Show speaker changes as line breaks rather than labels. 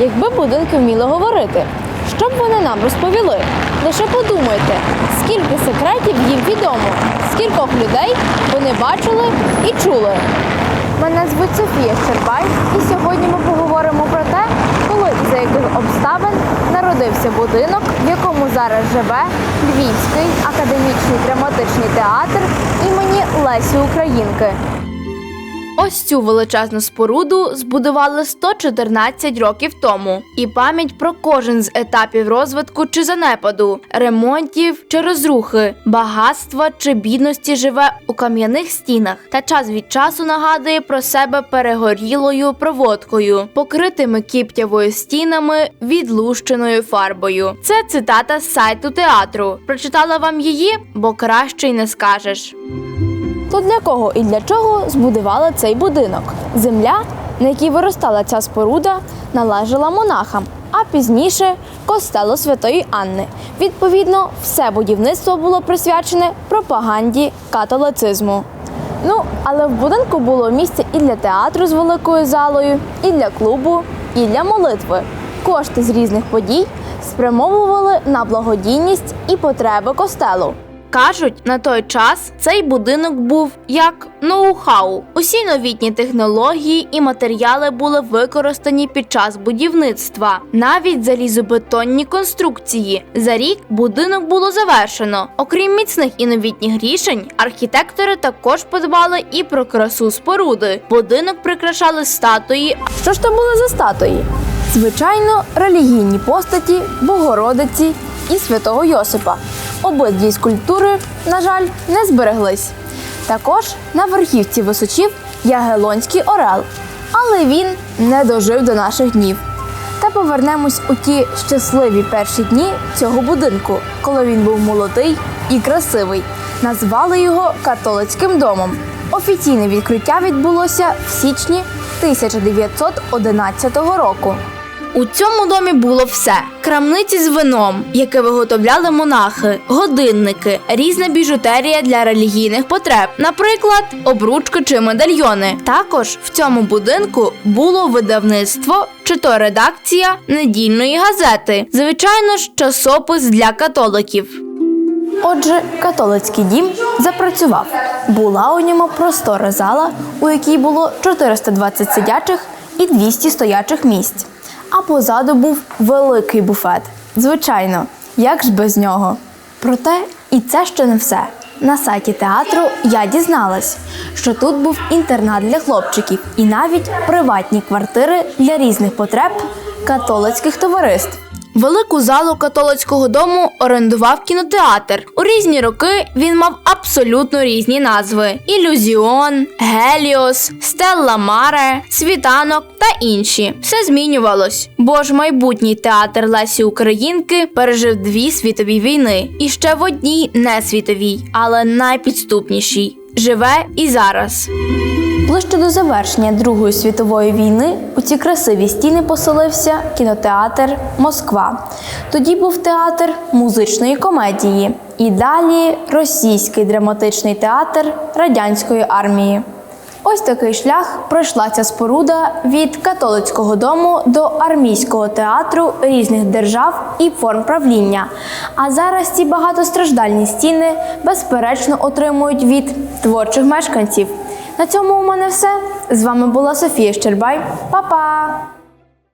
якби будинки вміли говорити. Що б вони нам розповіли? Лише подумайте, скільки секретів їм відомо, скількох людей вони бачили і чули. Мене звуть Софія Щербай, і сьогодні ми поговоримо про те, коли і за яких обставин народився будинок, в якому зараз живе Львівський академічний драматичний театр імені Лесі Українки. Ось цю величезну споруду збудували 114 років тому, і пам'ять про кожен з етапів розвитку чи занепаду, ремонтів чи розрухи, багатства чи бідності живе у кам'яних стінах та час від часу нагадує про себе перегорілою проводкою, покритими кіптявою стінами, відлущеною фарбою. Це цитата з сайту театру. Прочитала вам її, бо краще й не скажеш. То для кого і для чого збудували цей будинок? Земля, на якій виростала ця споруда, належала монахам, а пізніше костелу Святої Анни. Відповідно, все будівництво було присвячене пропаганді католицизму. Ну, але в будинку було місце і для театру з великою залою, і для клубу, і для молитви. Кошти з різних подій спрямовували на благодійність і потреби костелу. Кажуть, на той час цей будинок був як ноу-хау. Усі новітні технології і матеріали були використані під час будівництва, навіть залізобетонні конструкції. За рік будинок було завершено. Окрім міцних і новітніх рішень, архітектори також подбали і про красу споруди. Будинок прикрашали статуї. Що ж то були за статуї? Звичайно, релігійні постаті Богородиці і святого Йосипа. Обидві скульптури, на жаль, не збереглись. Також на верхівці височів Ягелонський орел, але він не дожив до наших днів. Та повернемось у ті щасливі перші дні цього будинку, коли він був молодий і красивий. Назвали його католицьким домом. Офіційне відкриття відбулося в січні 1911 року. У цьому домі було все: крамниці з вином, яке виготовляли монахи, годинники, різна біжутерія для релігійних потреб, наприклад, обручки чи медальйони. Також в цьому будинку було видавництво чи то редакція недільної газети, звичайно ж, часопис для католиків. Отже, католицький дім запрацював. Була у ньому простора зала, у якій було 420 сидячих і 200 стоячих місць. А позаду був великий буфет. Звичайно, як ж без нього. Проте і це ще не все. На сайті театру я дізналась, що тут був інтернат для хлопчиків і навіть приватні квартири для різних потреб католицьких товариств. Велику залу католицького дому орендував кінотеатр. У різні роки він мав абсолютно різні назви: Ілюзіон, Геліос, Стелла Маре, Світанок та інші. Все змінювалось, бо ж майбутній театр Лесі Українки пережив дві світові війни, і ще в одній не світовій, але найпідступнішій. Живе і зараз. Ближче до завершення Другої світової війни у ці красиві стіни поселився кінотеатр Москва. Тоді був театр музичної комедії. І далі російський драматичний театр радянської армії. Ось такий шлях пройшла ця споруда від католицького дому до армійського театру різних держав і форм правління. А зараз ці багатостраждальні стіни безперечно отримують від творчих мешканців. На цьому у мене все. З вами була Софія Щербай. Па-па!